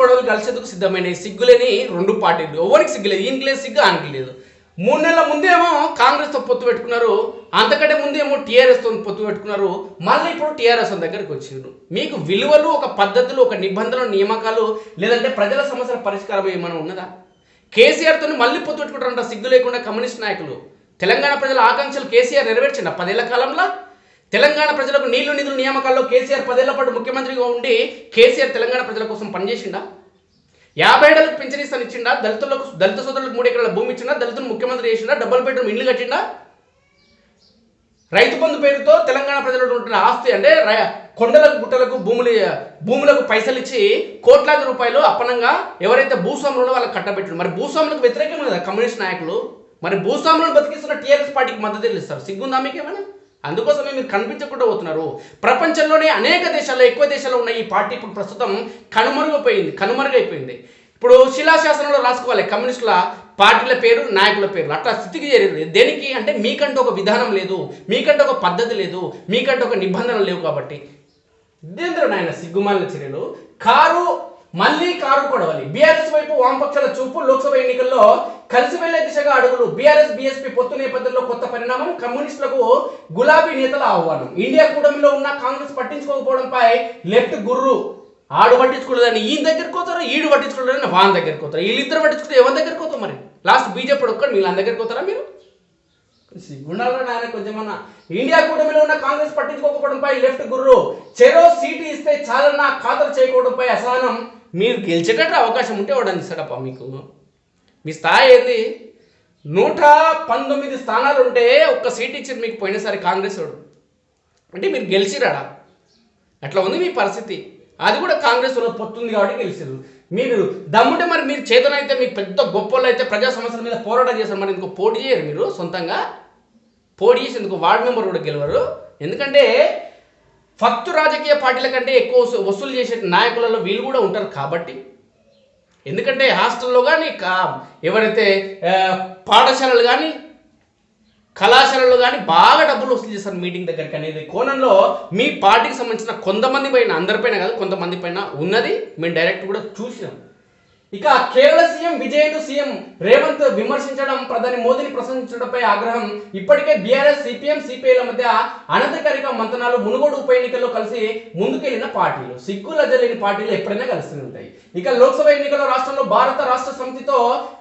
గొడవలు కలిసేందుకు సిద్ధమైన సిగ్గులేని రెండు పార్టీలు. ఎవరికి సిగ్గులేదు ఈయనకి లేదు సిగ్గు ఆయనకి లేదు. మూడు నెలల ముందేమో కాంగ్రెస్తో పొత్తు పెట్టుకున్నారు. అంతకంటే ముందేమో టీఆర్ఎస్తో పొత్తు పెట్టుకున్నారు. మళ్ళీ ఇప్పుడు టీఆర్ఎస్ దగ్గరికి వచ్చిండ్రు. మీకు విలువలు ఒక పద్ధతులు ఒక నిబంధనలు నియామకాలు లేదంటే ప్రజల సమస్యల పరిష్కారం ఏమైనా ఉన్నదా? కేసీఆర్తో మళ్ళీ పొత్తు పెట్టుకుంటారంట సిగ్గు లేకుండా కమ్యూనిస్ట్ నాయకులు. తెలంగాణ ప్రజల ఆకాంక్షలు కేసీఆర్ నెరవేర్చండి? పదేళ్ళ కాలంలో? తెలంగాణ ప్రజలకు నీళ్ళు నిధుల నియామకాల్లో కేసీఆర్ పదేళ్ళ పాటు ముఖ్యమంత్రిగా ఉండి కేసీఆర్ తెలంగాణ ప్రజల కోసం పనిచేసిండా? యాభై ఏళ్ళకు పెన్షన్ ఇస్తాను ఇచ్చిండా? దళితులకు దళిత సోదరులకు మూడు ఎకరాల భూమి ఇచ్చిండా? దళితులు ముఖ్యమంత్రి చేసిండా? డబుల్ బెడ్రూమ్ ఇల్లు కట్టిండా? రైతు బంధు పేరుతో తెలంగాణ ప్రజలకు ఉంటున్న ఆస్తి అంటే రై- కొండలకు గుట్టలకు భూములు భూములకు పైసలు ఇచ్చి కోట్లాది రూపాయలు అప్పనంగా ఎవరైతే భూస్వాములు వాళ్ళకి కట్టబెట్టారు మరి భూస్వాములకు వ్యతిరేకం కదా కమ్యూనిస్ట్ నాయకులు? మరి భూస్వాములను బతికిస్తున్న టీఆర్ఎస్ పార్టీకి మద్దతు తెలుస్తారు సిగ్గుందా మీకు ఏమైనా అందుకోసమే మీరు కనిపించకుండా పోతున్నారు. ప్రపంచంలోనే అనేక దేశాల్లో ఎక్కువ దేశాల్లో ఉన్న ఈ పార్టీ ఇప్పుడు ప్రస్తుతం కనుమరుగైపోయింది కనుమరుగైపోయింది. ఇప్పుడు శిలాశాసనంలో రాసుకోవాలి కమ్యూనిస్టుల పార్టీల పేరు నాయకుల పేరు. అట్లా స్థితికి చేరేది దేనికి అంటే మీకంటే ఒక విధానం లేదు మీకంటే ఒక పద్ధతి లేదు మీకంటే ఒక నిబంధనలు లేవు కాబట్టి. ఇదేంద్ర నాయన సిగ్గుమాలిన చర్యలు? కారు మళ్ళీ కారు కొడవాలి బీఆర్ఎస్ వైపు వామపక్షాల చూపు లోక్సభ ఎన్నికల్లో కలిసి వెళ్ళే దిశగా అడుగులు. బీఆర్ఎస్ బీఎస్పీ పొత్తు నేపథ్యంలో కొత్త పరిణామం కమ్యూనిస్టులకు గులాబీ నేతల ఆహ్వానం. ఇండియా కూటమిలో ఉన్న కాంగ్రెస్ పట్టించుకోకపోవడంపై లెఫ్ట్ గుర్రు. ఆడు పట్టించుకోలేదని ఈయన దగ్గరికి పోతారా? ఈడు పట్టించుకోలేదని వాళ్ళ దగ్గరికి పోతారు? వీళ్ళిద్దరు పట్టించుకుంటే ఎవరి దగ్గరికి పోతాం మరి? లాస్ట్ బీజేపీ ఒక్కడు వీళ్ళ దగ్గరికి పోతారా మీరు? సిగ్గుండాలో నాయన కొంచెమన్నా. ఇండియా కూటమిలో ఉన్న కాంగ్రెస్ పట్టించుకోకపోవడంపై లెఫ్ట్ గుర్రు. చెరో సీటు ఇస్తే చాలన్నా ఖాతరు చేయకపోవడంపై అసహనం. మీరు గెలిచేటట్టు అవకాశం ఉంటే వాడని ఇస్తాడప్ప మీకు? మీ స్థాయి ఏంది? నూట పంతొమ్మిది స్థానాలు ఉంటే ఒక్క సీట్ ఇచ్చారు మీకు పోయినసారి కాంగ్రెస్ వాడు. అంటే మీరు గెలిచిరాడా అట్లా ఉంది మీ పరిస్థితి. అది కూడా కాంగ్రెస్ వాళ్ళు పొత్తుంది కాబట్టి గెలిచారు మీరు దమ్ముంటే మరి మీరు చేతనైతే మీకు పెద్ద గొప్పలు అయితే ప్రజా సమస్యల మీద పోరాటం చేస్తారు మరి ఇంకో పోటీ చేయరు మీరు సొంతంగా? పోటీ చేసి ఎందుకు వార్డు మెంబర్ కూడా గెలవరు? ఎందుకంటే ఫత్తు రాజకీయ పార్టీల కంటే ఎక్కువ వసూలు చేసే నాయకులలో వీళ్ళు కూడా ఉంటారు కాబట్టి. ఎందుకంటే హాస్టల్లో కానీ కా ఎవరైతే పాఠశాలలు కానీ కళాశాలలు కానీ బాగా డబ్బులు వసూలు చేస్తారు మీటింగ్ దగ్గరికి అనేది. కోణంలో మీ పార్టీకి సంబంధించిన కొంతమంది పైన అందరిపైన కాదు కొంతమంది పైన ఉన్నది మేము డైరెక్ట్ కూడా చూసినాం. ఇక కేరళ సీఎం విజయను సీఎం రేవంత్ విమర్శించడం ప్రధాని మోదీని ప్రశంసించడంపై ఆగ్రహం. ఇప్పటికే బీఆర్ఎస్ సిపిఎం సిపిఐల మధ్య అనధికారిక మంతనాలు మునుగోడు ఉప ఎన్నికల్లో కలిసి ముందుకెళ్ళిన పార్టీలు. సిగ్గు లజ్జలేని పార్టీలు ఎప్పుడైనా కలిసి ఉంటాయి. ఇక లోక్సభ ఎన్నికల్లో రాష్ట్రంలో భారత రాష్ట్ర సమితితో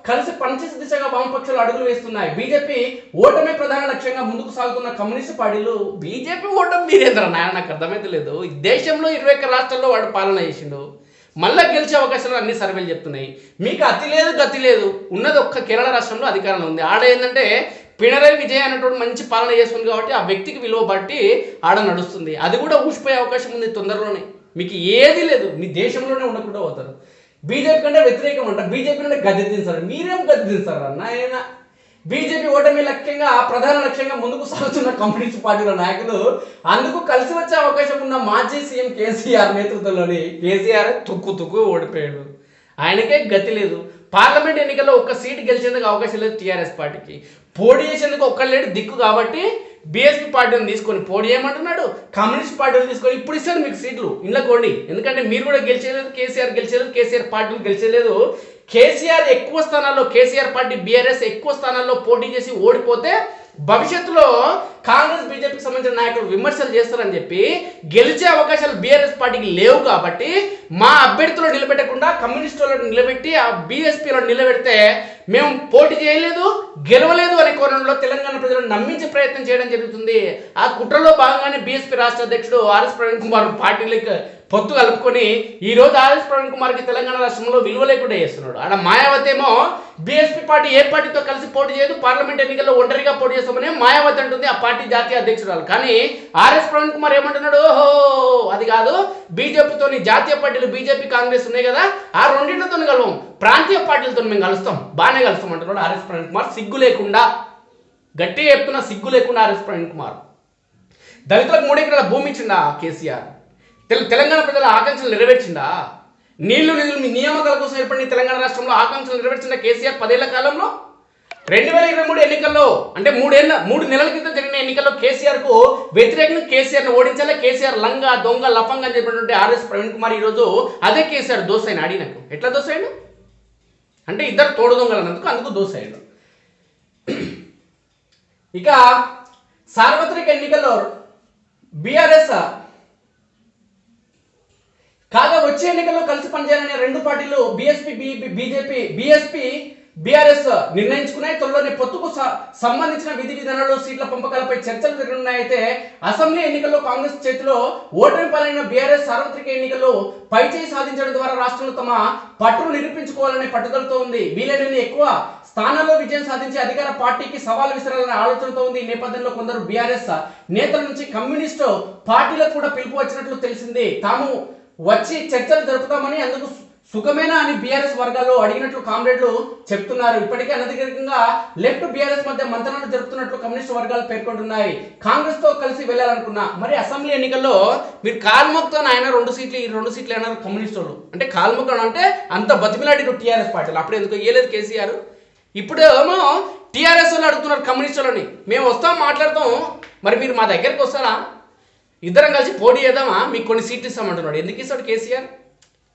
కలిసి పనిచేసే దిశగా వామపక్షాలు అడుగులు వేస్తున్నాయి. బీజేపీ ఓటమి ప్రధాన లక్ష్యంగా ముందుకు సాగుతున్న కమ్యూనిస్ట్ పార్టీలు. బీజేపీ ఓటమి మీరేంద్ర నాయన? నాకు అర్థమైతే లేదు. దేశంలో ఇరవై ఒక్క రాష్ట్రాల్లో వాడు పాలన చేసిండు. మళ్ళా గెలిచే అవకాశాలు అన్ని సర్వేలు చెప్తున్నాయి. మీకు అతి లేదు గతి లేదు ఉన్నది ఒక్క కేరళ రాష్ట్రంలో అధికారంలో ఉంది. ఆడ ఏంటంటే పినరై విజయ్ అనేటువంటి మంచి పాలన చేస్తుంది కాబట్టి ఆ వ్యక్తికి విలువ బట్టి ఆడ నడుస్తుంది. అది కూడా ఊసిపోయే అవకాశం ఉంది తొందరలోనే. మీకు ఏది లేదు. మీ దేశంలోనే ఉండకుండా పోతారు. బీజేపీ కంటే వ్యతిరేకం అంట. బీజేపీ అంటే గద్దె దించారు. మీరేం గద్దె దించారు అన్న బీజేపీ ఓటమి లక్ష్యంగా ప్రధాన లక్ష్యంగా ముందుకు సాగుతున్న కమ్యూనిస్ట్ పార్టీల నాయకులు అందుకు కలిసి వచ్చే అవకాశం ఉన్న మాజీ సీఎం కేసీఆర్ నేతృత్వంలోని కేసీఆర్ తుక్కు తుక్కు ఓడిపోయాడు. ఆయనకే గతి లేదు. పార్లమెంట్ ఎన్నికల్లో ఒక్క సీటు గెలిచేందుకు అవకాశం లేదు టీఆర్ఎస్ పార్టీకి. పోటీ చేసేందుకు ఒక్కరు లేడు దిక్కు కాబట్టి బీఎస్పీ పార్టీని తీసుకొని పోటీ చేయమంటున్నాడు. కమ్యూనిస్ట్ పార్టీలు తీసుకొని ఇప్పుడు ఇస్తారు మీకు సీట్లు. ఇంట్లో కోండి. ఎందుకంటే మీరు కూడా గెలిచేయలేదు కేసీఆర్ గెలిచేయలేదు కేసీఆర్ పార్టీలు గెలిచేయలేదు కేసీఆర్ ఎక్కువ స్థానాల్లో కేసీఆర్ పార్టీ బీఆర్ఎస్ ఎక్కువ స్థానాల్లో పోటీ చేసి ఓడిపోతే భవిష్యత్తులో కాంగ్రెస్ బీజేపీకి సంబంధించిన నాయకులు విమర్శలు చేస్తారని చెప్పి గెలిచే అవకాశాలు బీఆర్ఎస్ పార్టీకి లేవు కాబట్టి మా అభ్యర్థులు నిలబెట్టకుండా కమ్యూనిస్టులను నిలబెట్టి ఆ బీఎస్పీలో నిలబెడితే మేము పోటీ చేయలేదు గెలవలేదు అనే కోణంలో తెలంగాణ ప్రజలను నమ్మించే ప్రయత్నం చేయడం జరుగుతుంది. ఆ కుట్రలో భాగంగానే బీఎస్పీ రాష్ట్ర అధ్యక్షుడు ఆర్ఎస్ ప్రవీణ్ కుమార్ పార్టీలకు పొత్తు కలుపుకొని ఈ రోజు ఆర్ఎస్ ప్రవీణ్ కుమార్కి తెలంగాణ రాష్ట్రంలో విలువ లేకుండా చేస్తున్నాడు. ఆడ మాయావతి ఏమో బీఎస్పీ పార్టీ ఏ పార్టీతో కలిసి పోటీ చేయదు పార్లమెంట్ ఎన్నికల్లో ఒంటరిగా పోటీ చేస్తామని మాయావతి అంటుంది ఆ పార్టీ జాతీయ అధ్యక్షురాలు. కానీ ఆర్ఎస్ ప్రవీణ్ కుమార్ ఏమంటున్నాడు? ఓహో అది కాదు. బీజేపీతోని జాతీయ పార్టీలు బీజేపీ కాంగ్రెస్ ఉన్నాయి కదా. ఆ రెండింటితో కలవం. ప్రాంతీయ పార్టీలతో మేము కలుస్తాం. బాగానే కలుస్తాం అంటున్నాడు ఆర్ఎస్ ప్రవీణ్ కుమార్. సిగ్గు లేకుండా గట్టిగా చెప్తున్నా సిగ్గు లేకుండా ఆర్ఎస్ ప్రవీణ్ కుమార్. దళితులకు మూడెకరాల భూమి ఇచ్చిండా కేసీఆర్. తెలంగాణ ప్రజల ఆకాంక్షలు నెరవేర్చిందా? నీళ్ళు నిధులు మీ నియామకాల కోసం ఏర్పడిన తెలంగాణ రాష్ట్రంలో ఆకాంక్షలు నెరవేర్చిన కేసీఆర్ పదేళ్ళ కాలంలో? రెండు వేల ఇరవై మూడు ఎన్నికల్లో అంటే మూడేళ్ళ మూడు నెలల క్రితం జరిగిన ఎన్నికల్లో కేసీఆర్కు వ్యతిరేకంగా కేసీఆర్ను ఓడించాలా? కేసీఆర్ లంగా దొంగ లఫంగా అని చెప్పినటువంటి ఆర్ఎస్ ప్రవీణ్ కుమార్ ఈరోజు అదే కేసీఆర్ దోసైన అడిగినకు ఎట్లా దోసైండు? అంటే ఇద్దరు తోడు దొంగలు అన్నందుకు అందుకు దోసైండు. ఇక సార్వత్రిక ఎన్నికల్లో బీఆర్ఎస్ కాగా వచ్చే ఎన్నికల్లో కలిసి పనిచేయాలనే రెండు పార్టీలు బీఎస్పీ బీజేపీ బీఎస్పీ బీఆర్ఎస్ నిర్ణయించుకున్నాయి త్వరలోనే పొత్తుకు సంబంధించిన విధి విధానాలు సీట్ల పంపకాలపై చర్చలు జరగనున్నాయితే అసెంబ్లీ ఎన్నికల్లో కాంగ్రెస్ చేతిలో ఓటమి పాలైన బీఆర్ఎస్ సార్వత్రిక ఎన్నికల్లో పైచేయి సాధించడం ద్వారా రాష్ట్రంలో తమ పట్టును నిరూపించుకోవాలనే పట్టుదలతో ఉంది. వీలైనన్ని ఎక్కువ స్థానాల్లో విజయం సాధించి అధికార పార్టీకి సవాల్ విసిరాలనే ఆలోచనతో ఉంది. ఈ నేపథ్యంలో కొందరు బీఆర్ఎస్ నేతల నుంచి కమ్యూనిస్టు పార్టీలకు కూడా పిలుపు వచ్చినట్లు తెలిసింది. తాము వచ్చి చర్చలు జరుపుతామని అందుకు సుఖమేనా అని బీఆర్ఎస్ వర్గాల్లో అడిగినట్లు కామ్రేడ్లు చెప్తున్నారు. ఇప్పటికే అనధికారికంగా లెఫ్ట్ బీఆర్ఎస్ మధ్య మంతనాలు జరుపుతున్నట్లు కమ్యూనిస్ట్ వర్గాలు పేర్కొంటున్నాయి. కాంగ్రెస్తో కలిసి వెళ్ళాలనుకున్నా మరి అసెంబ్లీ ఎన్నికల్లో మీరు కాల్మొక్తో ఆయన రెండు సీట్లు ఈ రెండు సీట్లు అయినారు కమ్యూనిస్ట్ వాళ్ళు అంటే కాల్మొక్కడం అంటే అంత బతిమిలాడిరు టీఆర్ఎస్ పార్టీలు. అప్పుడు ఎందుకు ఇయ్యలేదు కేసీఆర్. ఇప్పుడు ఏమో టీఆర్ఎస్ వాళ్ళు అడుగుతున్నారు కమ్యూనిస్ట్ వాళ్ళని మేము వస్తాం మాట్లాడతాం. మరి మీరు మా దగ్గరికి వస్తారా? ఇద్దరం కలిసి పోటీ చేద్దామా? మీకు కొన్ని సీట్లు ఇస్తామంటున్నాడు. ఎందుకు ఇస్తాడు కేసీఆర్?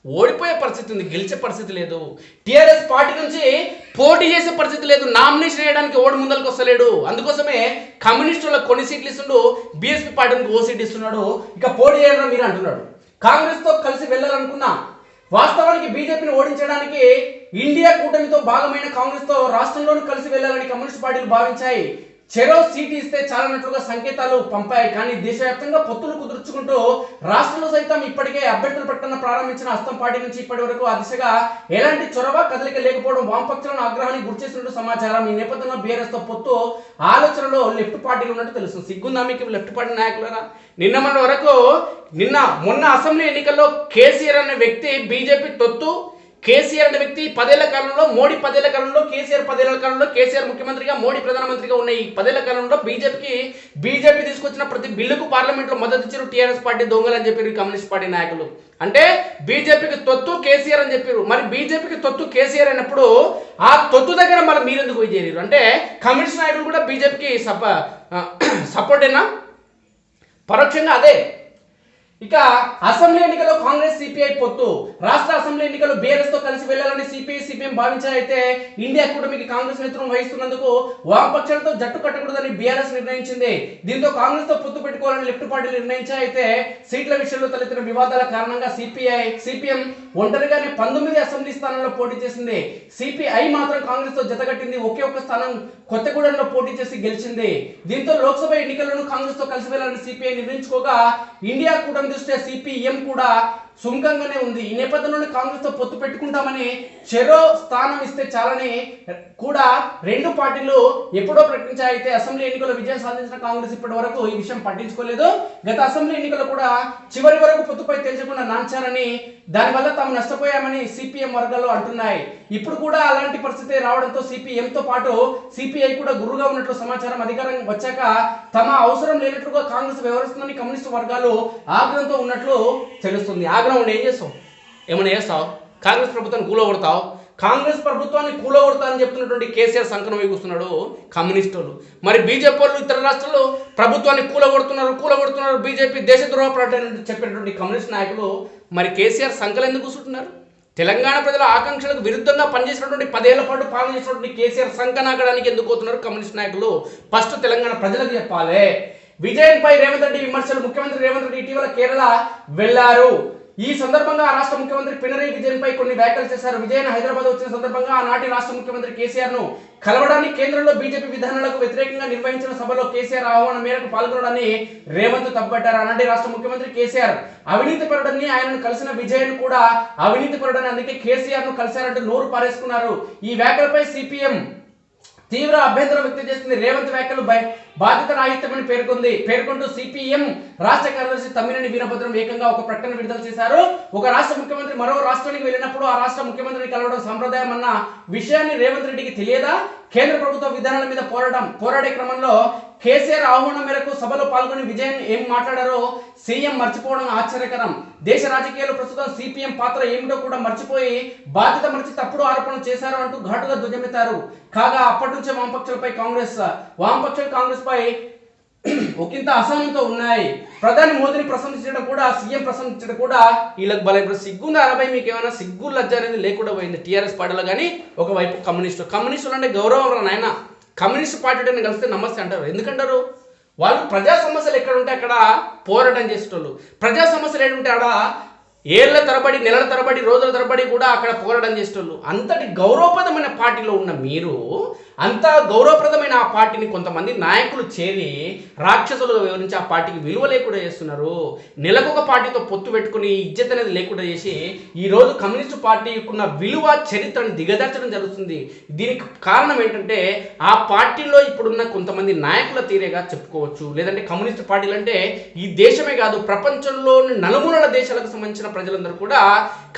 ఓడిపోయే పరిస్థితి ఉంది గెలిచే పరిస్థితి లేదు. టీఆర్ఎస్ పార్టీ నుంచి పోటీ చేసే పరిస్థితి లేదు నామినేషన్ వేయడానికి ఓడి ముందలకు వస్తలేడు. అందుకోసమే కమ్యూనిస్టులకు కొన్ని సీట్లు ఇస్తుండు బీఎస్పీ పార్టీకి ఓ సీట్ ఇస్తున్నాడు. ఇక పోటీ చేయడం మీరు అంటున్నాడు. కాంగ్రెస్తో కలిసి వెళ్ళాలనుకున్నా వాస్తవానికి బీజేపీని ఓడించడానికి ఇండియా కూటమితో భాగమైన కాంగ్రెస్తో రాష్ట్రంలోనూ కలిసి వెళ్ళాలని కమ్యూనిస్ట్ పార్టీలు భావించాయి. చెరో సీట్ ఇస్తే చాలన్నట్లుగా సంకేతాలు పంపాయి. కానీ దేశవ్యాప్తంగా పొత్తులు కుదుర్చుకుంటూ రాష్ట్రంలో సైతం ఇప్పటికే అభ్యర్థుల ప్రకటన ప్రారంభించిన అస్తం పార్టీ నుంచి ఇప్పటి వరకు ఆ దిశగా ఎలాంటి చొరవ కదలిక లేకపోవడం వామపక్షాలను ఆగ్రహానికి గురిచేసినట్టు సమాచారం. ఈ నేపథ్యంలో బీఆర్ఎస్తో పొత్తు ఆలోచనలో లెఫ్ట్ పార్టీలు ఉన్నట్టు తెలుస్తుంది. సిగ్గుందా మీకు లెఫ్ట్ పార్టీ నాయకులరా? నిన్న మన వరకు నిన్న మొన్న అసెంబ్లీ ఎన్నికల్లో కేసీఆర్ అనే వ్యక్తి బీజేపీ తొత్తు కేసీఆర్ అనే వ్యక్తి పదేళ్ళ కాలంలో మోడీ పదేళ్ళ కాలంలో కేసీఆర్ పదేళ్ళ కాలంలో కేసీఆర్ ముఖ్యమంత్రిగా మోడీ ప్రధానమంత్రిగా ఉన్న ఈ పదేళ్ళ కాలంలో బీజేపీకి బీజేపీ తీసుకొచ్చిన ప్రతి బిల్లుకు పార్లమెంట్లో మద్దతు ఇచ్చారు టీఆర్ఎస్ పార్టీ దొంగలు అని చెప్పారు కమ్యూనిస్ట్ పార్టీ నాయకులు. అంటే బీజేపీకి తొత్తు కేసీఆర్ అని చెప్పారు. మరి బీజేపీకి తొత్తు కేసీఆర్ అయినప్పుడు ఆ తొత్తు దగ్గర మరి మీరెందుకు పోయి చేరారు అంటే కమ్యూనిస్ట్ నాయకులు కూడా బీజేపీకి సప సపోర్టేనా పరోక్షంగా అదే. ఇక అసెంబ్లీ ఎన్నికల్లో కాంగ్రెస్ సిపిఐ పొత్తు. రాష్ట్ర అసెంబ్లీ ఎన్నికల్లో బీఆర్ఎస్తో కలిసి వెళ్ళాలని సిపిఐ సిపిఎం భావించారైతే ఇండియా కూటమికి కాంగ్రెస్ నేతృత్వం వహిస్తున్నందుకు వామపక్షాలతో జట్టు కట్టకూడదని బీఆర్ఎస్ నిర్ణయించింది. దీంతో కాంగ్రెస్తో పొత్తు పెట్టుకోవాలని లెఫ్ట్ పార్టీలు నిర్ణయించాయితే సీట్ల విషయంలో తలెత్తిన వివాదాల కారణంగా సిపిఐ సిపిఎం ఒంటరిగానే పంతొమ్మిది అసెంబ్లీ స్థానాల్లో పోటీ చేసింది. సిపిఐ మాత్రం కాంగ్రెస్తో జతగట్టింది ఒకే ఒక్క స్థానం కొత్తగూడెంలో పోటీ చేసి గెలిచింది. దీంతో లోక్సభ ఎన్నికలను కాంగ్రెస్తో కలిసి వెళ్ళాలని సిపిఐ నిర్ణయించుకోగా ఇండియా కూటమి దృష్ట్యా సిపిఎం కూడా సుముఖంగానే ఉంది. ఈ నేపథ్యంలోనే కాంగ్రెస్తో పొత్తు పెట్టుకుంటామని చెరో స్థానం ఇస్తే చాలని కూడా రెండు పార్టీలు ఎప్పుడో ప్రకటించాయితే అసెంబ్లీ ఎన్నికల్లో విజయం సాధించిన కాంగ్రెస్ ఇప్పటి వరకు ఈ విషయం పట్టించుకోలేదు. గత అసెంబ్లీ ఎన్నికల్లో కూడా చివరి వరకు పొత్తుపై తెలియకుండా నాంచారని దానివల్ల తాము నష్టపోయామని సిపిఎం వర్గాలు అంటున్నాయి. ఇప్పుడు కూడా అలాంటి పరిస్థితి రావడంతో సిపిఎంతో పాటు సిపిఐ కూడా గురుగా ఉన్నట్లు సమాచారం అధికారం వచ్చాక తమ అవసరం లేనట్లుగా కాంగ్రెస్ వ్యవహరిస్తుందని కమ్యూనిస్ట్ వర్గాలు ఆగ్రహంతో ఉన్నట్లు తెలుస్తుంది. ఆగ్రహం ఉండి ఏం చేస్తావు? ఏమైనా చేస్తావు? కాంగ్రెస్ ప్రభుత్వాన్ని కూలగొడతావు? కాంగ్రెస్ ప్రభుత్వాన్ని కూలగొడతా అని చెప్తున్నటువంటి కేసీఆర్ సంకనం వేగుస్తున్నాడు కమ్యూనిస్టులు. మరి బీజేపీ వాళ్ళు ఇతర రాష్ట్రాల్లో ప్రభుత్వాన్ని కూలగొడుతున్నారు కూలగొడుతున్నారు. బీజేపీ దేశద్రోహ ప్రకటన చెప్పినటువంటి కమ్యూనిస్ట్ నాయకులు మరి కేసీఆర్ సంకలు ఎందుకు కూర్చుంటున్నారు తెలంగాణ ప్రజల ఆకాంక్షలకు విరుద్ధంగా పనిచేసినటువంటి పదేళ్ళ పాటు పాలన చేసినటువంటి కేసీఆర్ సంకనాకడానికి ఎందుకు అవుతున్నారు కమ్యూనిస్ట్ నాయకులు? ఫస్ట్ తెలంగాణ ప్రజలకు చెప్పాలి. విజయన్ పై రేవంత్ రెడ్డి విమర్శలు ముఖ్యమంత్రి రేవంత్ రెడ్డి ఇటీవల కేరళ వెళ్ళారు ఈ సందర్భంగా రాష్ట్ర ముఖ్యమంత్రి పినరయి విజయన్ పై కొన్ని వ్యాఖ్యలు చేశారు. విజయన్ హైదరాబాద్ వచ్చిన సందర్భంగా ఆనాటి రాష్ట్ర ముఖ్యమంత్రి కేసీఆర్ను కలవడానికి కేంద్రంలో బీజేపీ విధానాలకు వ్యతిరేకంగా నిర్వహించిన సభలో కేసీఆర్ ఆహ్వానం మేరకు పాల్గొనడాన్ని రేవంత్ తప్పబట్టారు ఆనాటి రాష్ట్ర ముఖ్యమంత్రి కేసీఆర్ అవినీతి పరుడని ఆయనను కలిసిన విజయన్ కూడా అవినీతి పరుడని అందుకే కేసీఆర్ను కలిశారంటూ నోరు పారేసుకున్నారు. ఈ వ్యాఖ్యలపై సిపిఎం తీవ్ర అభ్యంతరం వ్యక్తం చేస్తుంది రేవంత్ వ్యాఖ్యలు బై- బాధ్యత రాహిత్యమని పేర్కొంది. పేర్కొంటూ సిపిఎం రాష్ట్ర కార్యదర్శి తమ్మినేని వీరభద్రం ఏకంగా ఒక ప్రకటన విడుదల చేశారు. ఒక రాష్ట్ర ముఖ్యమంత్రి మరో రాష్ట్రానికి వెళ్ళినప్పుడు ఆ రాష్ట్ర ముఖ్యమంత్రిని కలవడం సంప్రదాయం అన్న విషయాన్ని రేవంత్ రెడ్డికి తెలియదా? కేంద్ర ప్రభుత్వ విధానాల మీద పోరాటం పోరాడే క్రమంలో కేసీఆర్ ఆహ్వానం మేరకు సభలో పాల్గొని విజయం ఏం మాట్లాడారో సీఎం మర్చిపోవడం ఆశ్చర్యకరం. దేశ రాజకీయాల్లో ప్రస్తుతం సిపిఎం పాత్ర ఏమిటో కూడా మర్చిపోయి బాధ్యత మర్చి తప్పుడు ఆరోపణలు చేశారు అంటూ ఘాటుగా ధ్వజమెత్తారు. కాగా అప్పటి నుంచే వామపక్షాలపై కాంగ్రెస్ వామపక్షాలు కాంగ్రెస్ పై ఒకంత అసహనంతో ఉన్నాయి. ప్రధాని మోదీని ప్రశంసించడం కూడా సీఎం ప్రశంసించడం కూడా వీళ్ళకి బలం. ఇప్పుడు సిగ్గుంది అరవై మీకు ఏమైనా సిగ్గు లజ్జ అనేది లేకుండా పోయింది టీఆర్ఎస్ పార్టీలో. కానీ ఒకవైపు కమ్యూనిస్టు. కమ్యూనిస్టులు అంటే గౌరవం నాయన? కమ్యూనిస్ట్ పార్టీని కలిస్తే నమస్తే అంటారు. ఎందుకంటారు? వాళ్ళు ప్రజా సమస్యలు ఎక్కడ ఉంటే అక్కడ పోరాటం చేసేటోళ్ళు. ప్రజా సమస్యలు ఏంటంటే ఆడ ఏళ్ళ తరబడి నెలల తరబడి రోజుల తరబడి కూడా అక్కడ పోరాటం చేసేటోళ్ళు. అంతటి గౌరవప్రదమైన పార్టీలో ఉన్న మీరు అంత గౌరవప్రదమైన ఆ పార్టీని కొంతమంది నాయకులు చేరి రాక్షసులుగా వివరించి ఆ పార్టీకి విలువ లేకుండా చేస్తున్నారు. నెలకొక పార్టీతో పొత్తు పెట్టుకుని ఇజ్జత్ అనేది లేకుండా చేసి ఈ రోజు కమ్యూనిస్టు పార్టీకున్న విలువ చరిత్రను దిగదార్చడం జరుగుతుంది. దీనికి కారణం ఏంటంటే ఆ పార్టీలో ఇప్పుడున్న కొంతమంది నాయకుల తీరేగా చెప్పుకోవచ్చు. లేదంటే కమ్యూనిస్ట్ పార్టీలు అంటే ఈ దేశమే కాదు ప్రపంచంలోని నలుమూలల దేశాలకు సంబంధించిన ప్రజలందరూ కూడా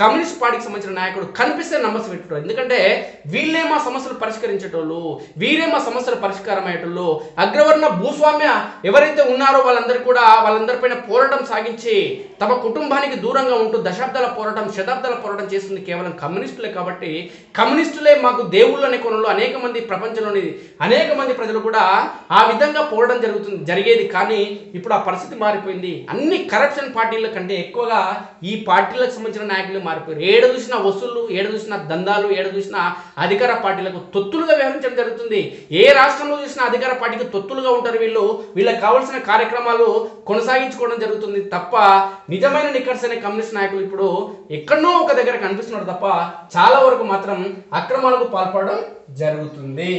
కమ్యూనిస్ట్ పార్టీకి సంబంధించిన నాయకుడు కనిపిస్తే నమ్మకం పెట్టుకోరు ఎందుకంటే వీళ్ళే మా సమస్యలు పరిష్కరించేటోళ్ళు. వీరే మా సమస్యల పరిష్కారం అయ్యేటోళ్ళు అగ్రవర్ణ భూస్వామ్య ఎవరైతే ఉన్నారో వాళ్ళందరూ కూడా వాళ్ళందరిపైన పోరాటం సాగించి తమ కుటుంబానికి దూరంగా ఉంటూ దశాబ్దాల పోరాటం శతాబ్దాల పోరాటం చేస్తుంది కేవలం కమ్యూనిస్టులే కాబట్టి కమ్యూనిస్టులే మాకు దేవుళ్ళు అనే కొనలో అనేక మంది ప్రపంచంలోని అనేక మంది ప్రజలు కూడా ఆ విధంగా పోరాటం జరుగుతుంది జరిగేది. కానీ ఇప్పుడు ఆ పరిస్థితి మారిపోయింది. అన్ని కరప్షన్ పార్టీల కంటే ఎక్కువగా ఈ పార్టీలకు సంబంధించిన నాయకులు మారిపోయారు. ఏడ చూసిన వసూళ్ళు ఏడ చూసిన దందాలు ఏడ చూసిన అధికార పార్టీలకు తొత్తులుగా వ్యవహరించడం జరుగుతుంది. ఏ రాష్ట్రంలో చూసిన అధికార పార్టీకి తొత్తులుగా ఉంటారు వీళ్ళు. వీళ్ళకి కావాల్సిన కార్యక్రమాలు కొనసాగించుకోవడం జరుగుతుంది తప్ప నిజమైన నిక్కర్సైన కమ్యూనిస్ట్ నాయకులు ఇప్పుడు ఎక్కడనో ఒక దగ్గర కనిపిస్తున్నారు తప్ప చాలా వరకు మాత్రం అక్రమాలకు పాల్పడడం జరుగుతుంది.